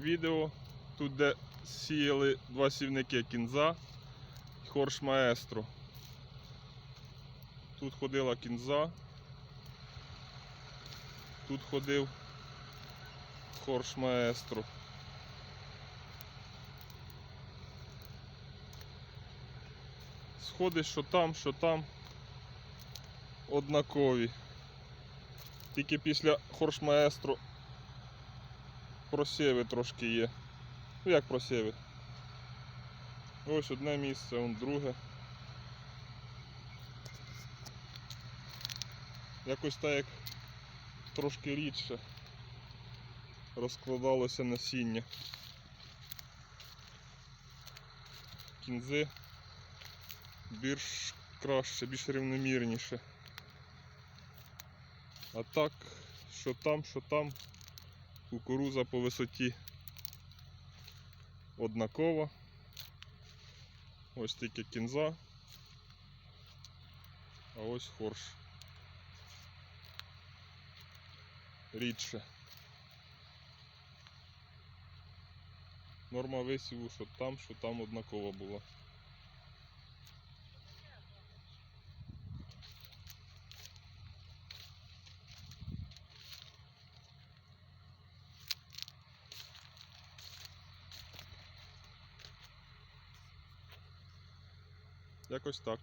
відео, тут де сіяли два сівники кінза і хорш маестро. Тут ходила кінза, тут ходив хорш маестро. Сходи, що там, що там однакові. Тільки після хорш маестро просіви трошки є. Ну як просіви? Ось одне місце, вон друге. Якось так як трошки рідше розкладалося насіння. Кінзи більш краще, більш рівномірніше. А так, що там, що там, кукуруза по висоті однакова. Ось тільки кінза, а ось хорш. Рідше. Норма висіву, що там, що там однакова була. Якось так.